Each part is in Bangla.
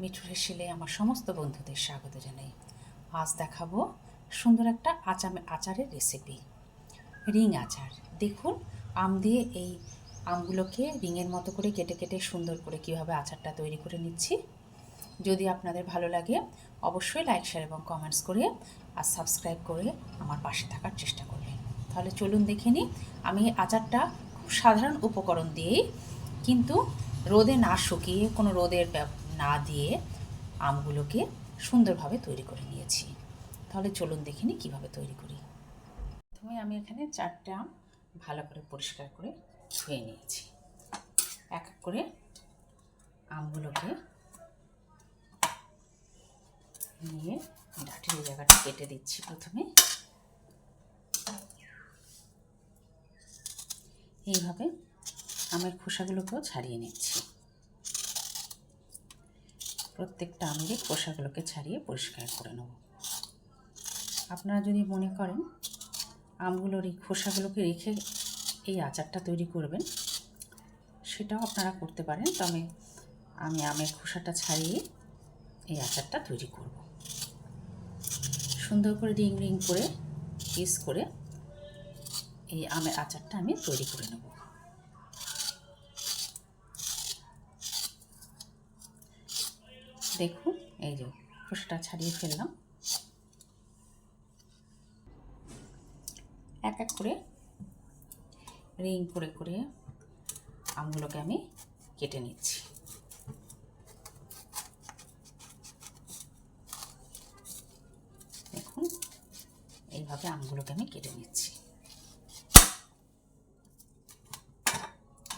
মিঠুর শিলে আমার সমস্ত বন্ধুদের স্বাগত জানাই। আজ দেখাবো সুন্দর একটা আচামে আচারের রেসিপি রিং আচার। দেখুন, আম দিয়ে এই আমগুলোকে রিংয়ের মতো করে কেটে কেটে সুন্দর করে কীভাবে আচারটা তৈরি করে নিচ্ছি। যদি আপনাদের ভালো লাগে, অবশ্যই লাইক শেয়ার এবং কমেন্টস করে আর সাবস্ক্রাইব করে আমার পাশে থাকার চেষ্টা করবেন। তাহলে চলুন দেখে নিই, আমি আচারটা খুব সাধারণ উপকরণ দিয়েই কিন্তু রোদে না শুকিয়ে কোনো রোদের না দিয়ে আমগুলোকে সুন্দরভাবে তৈরি করে নিয়েছি। তাহলে চলুন দেখে নিই কীভাবে তৈরি করি। প্রথমে আমি এখানে চারটে আম ভালো করে পরিষ্কার করে ধুয়ে নিয়েছি। এক এক করে আমগুলোকে নিয়ে ডাটির জায়গাটা কেটে দিচ্ছি প্রথমে। এইভাবে আমের খোসাগুলোকেও ছাড়িয়ে নিচ্ছি। প্রত্যেকটা আমেরই খোসাগুলোকে ছাড়িয়ে পরিষ্কার করে নেব। আপনারা যদি মনে করেন আমগুলোর এই খোসাগুলোকে রেখে এই আচারটা তৈরি করবেন, সেটাও আপনারা করতে পারেন। তবে আমি আমের খোসাটা ছাড়িয়ে এই আচারটা তৈরি করব। সুন্দর করে রিং রিং করে পিস করে এই আমের আচারটা আমি তৈরি করে নেব। দেখুন, এই যে খোসাটা ছাড়িয়ে ফেললাম। এক এক করে রিং করে করে আমগুলোকে আমি কেটে নিচ্ছি। দেখুন, এইভাবে আমগুলোকে আমি কেটে নিচ্ছি।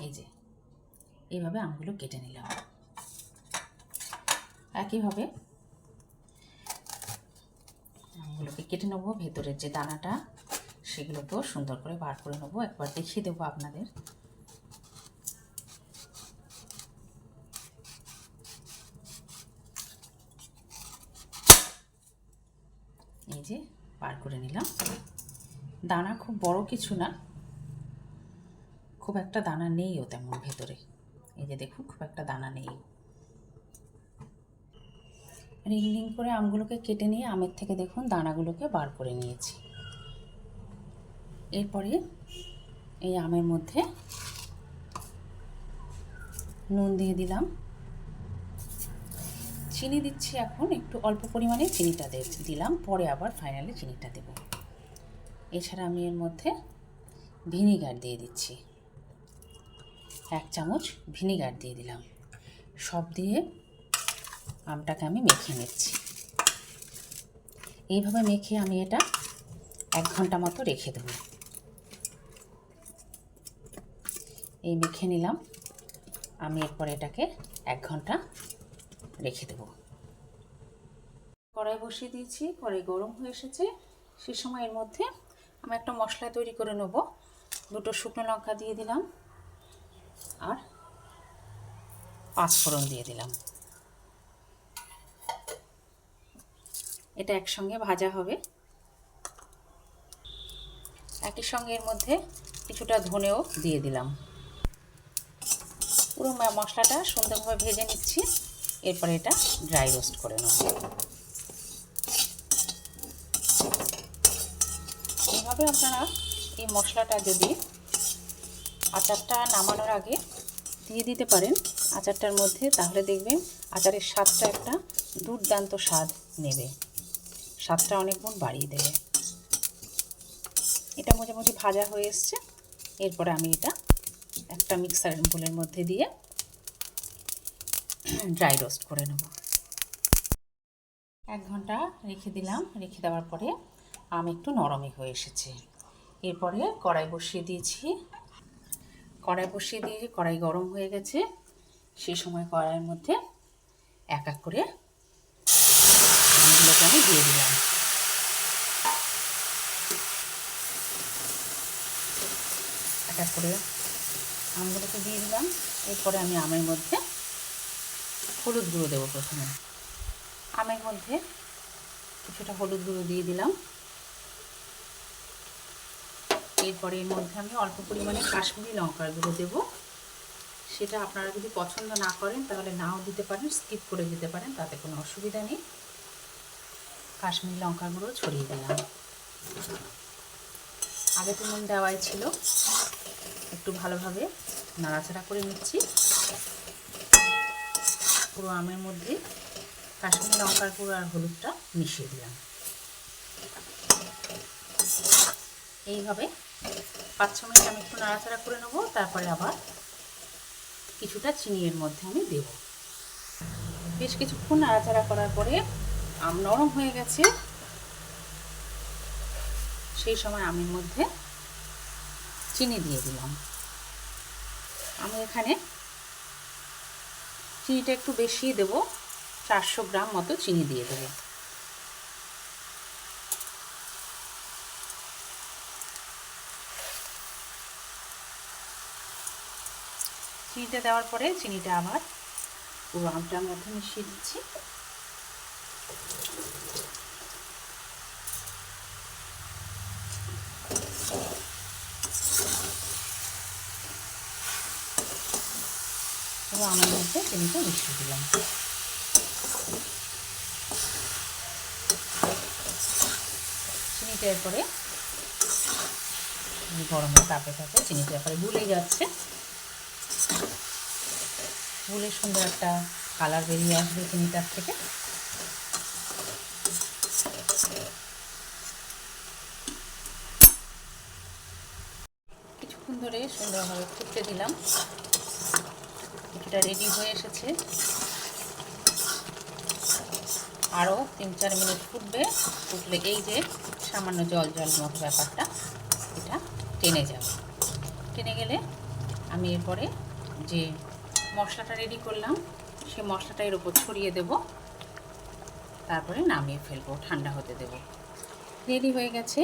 এই যে, এইভাবে আমগুলো কেটে নিলাম। একইভাবে আমগুলোকে কেটে নেব, ভেতরের যে দানাটা, সেগুলোকেও সুন্দর করে বার করে নেব। একবার দেখিয়ে দেবো আপনাদের। এই যে বার করে নিলাম। দানা খুব বড় কিছু না। খুব একটা দানা নেইও তেমন ভেতরে। এই যে দেখুন, খুব একটা দানা নেই। রিং রিং করে আমগুলোকে কেটে নিয়ে আমের থেকে দেখুন দানাগুলোকে বার করে নিয়েছি। এরপরে এই আমের মধ্যে নুন দিয়ে দিলাম। চিনি দিচ্ছি এখন, একটু অল্প পরিমাণে চিনিটা দিলাম, পরে আবার ফাইনালি চিনিটা দেব। এছাড়া আমি এর মধ্যে ভিনিগার দিয়ে দিচ্ছি। এক চামচ ভিনিগার দিয়ে দিলাম। সব দিয়ে আমটাকে আমি মেখে নিচ্ছি। এইভাবে মেখে আমি এটা এক ঘণ্টা মতো রেখে দেবো। এই মেখে নিলাম। আমি এরপর এটাকে এক ঘণ্টা রেখে দেব। কড়াই বসিয়ে দিয়েছি কড়াই গরম হয়ে এসেছে। সে সময় এর মধ্যে আমি একটা মশলা তৈরি করে নেব। দুটো শুকনো লঙ্কা দিয়ে দিলাম আর পাঁচ ফোড়ন দিয়ে দিলাম। এটা একসঙ্গে ভাজা হবে। একই সঙ্গে এর মধ্যে কিছুটা ধনেও দিয়ে দিলাম। পুরো মশলাটা সুন্দরভাবে ভেজে নিচ্ছি। এরপরে এটা ড্রাই রোস্ট করে নেব। এইভাবে আপনারা এই মশলাটা যদি আচারটা নামানোর আগে দিয়ে দিতে পারেন আচারটার মধ্যে, তাহলে দেখবেন আচারের স্বাদটা একটা দুর্দান্ত স্বাদ নেবে। স্বাদটা অনেক গুণ বাড়িয়ে দেবে। এটা মোটামুটি ভাজা হয়ে এসছে। এরপরে আমি এটা একটা মিক্সার বোলের মধ্যে দিয়ে ড্রাই রোস্ট করে নেব। এক ঘণ্টা রেখে দিলাম। রেখে দেওয়ার পরে আম একটু নরমই হয়ে এসেছে। এরপরে কড়াই বসিয়ে দিয়েছি। কড়াই বসিয়ে দিয়ে কড়াই গরম হয়ে গেছে সেই সময় কড়াইয়ের মধ্যে এক এক করে আমগুলোকে আমি দিয়ে দিলাম। এক এক করে আমগুলোকে দিয়ে দিলাম। এরপরে আমি আমের মধ্যে হলুদ গুঁড়ো দেবো প্রথমে। আমের মধ্যে কিছুটা হলুদ গুঁড়ো দিয়ে দিলাম। এরপরে এর মধ্যে আমি অল্প পরিমাণে কাশ্মীরি লঙ্কার গুঁড়ো দেবো। সেটা আপনারা যদি পছন্দ না করেন, তাহলে নাও দিতে পারেন, স্কিপ করে দিতে পারেন, তাতে কোনো অসুবিধা নেই। কাশ্মীরি লঙ্কা গুঁড়ো ছড়িয়ে দিলাম। আগে তো নুন দেওয়াই ছিল। একটু ভালোভাবে নাড়াচাড়া করে নিচ্ছি। পুরো আমের মধ্যে কাশ্মীরি লঙ্কার গুঁড়ো আর হলুদটা মিশিয়ে দিলাম। এইভাবে পাঁচ ছ মিনিট আমি একটু নাড়াচাড়া করে নেব, তারপরে আবার কিছুটা চিনি এর মধ্যে আমি দেব। বেশ কিছুক্ষণ নাড়াচাড়া করার পরে আম নরম হয়ে গেছে। সেই সময় আমের মধ্যে চিনি দিয়ে দিলাম। আমি এখানে চিনিটা একটু বেশি দেব, চারশো গ্রাম মতো চিনি দিয়ে দেবো। চিনিটা দেওয়ার পরে চিনিটা আবার পুরো আমটার মধ্যে মিশিয়ে দিচ্ছি। আমের মধ্যে চিনিটা মিশিয়ে দিলাম। চিনিটা এরপরে গরমের তাপে তাপে চিনিটা এরপরে গুলে যাচ্ছে। ফুলের সুন্দর একটা কালার বেরিয়ে আসবে চিনিটার থেকে। কিছুক্ষণ ধরে সুন্দরভাবে ফুটতে দিলাম। এটা রেডি হয়ে এসেছে। আরও তিন চার মিনিট ফুটবে। ফুটলে এই যে সামান্য জল জল মতো ব্যাপারটা, এটা টেনে যাবে। টেনে গেলে আমি এরপরে যে মশলাটা রেডি করলাম, সে মশলাটা এর উপর ছড়িয়ে দেব। তারপরে নামিয়ে ফেলব, ঠান্ডা হতে দেব। রেডি হয়ে গেছে।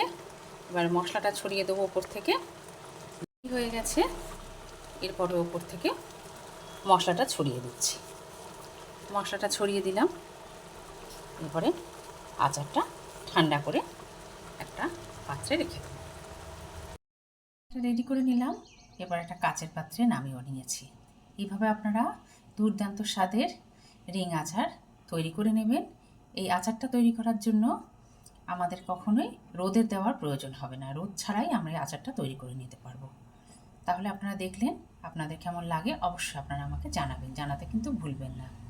এবার মশলাটা ছড়িয়ে দেবো ওপর থেকে। রেডি হয়ে গেছে। এরপরে ওপর থেকে মশলাটা ছড়িয়ে দিচ্ছি। মশলাটা ছড়িয়ে দিলাম। এরপরে আচারটা ঠান্ডা করে একটা পাত্রে রেখে রেডি করে নিলাম। এবার একটা কাচের পাত্রে নামিয়েও নিয়েছি। এইভাবে আপনারা দুর্দান্ত স্বাদের রিং আচার তৈরি করে নেবেন। এই আচারটা তৈরি করার জন্য আমাদের কখনোই রোদের দেওয়ার প্রয়োজন হবে না। রোদ ছাড়াই আমরা এই আচারটা তৈরি করে নিতে পারব। তাহলে আপনারা দেখলেন আপনাদের কেমন লাগে অবশ্যই আপনারা আমাকে জানাবেন। জানাতে কিন্তু ভুলবেন না।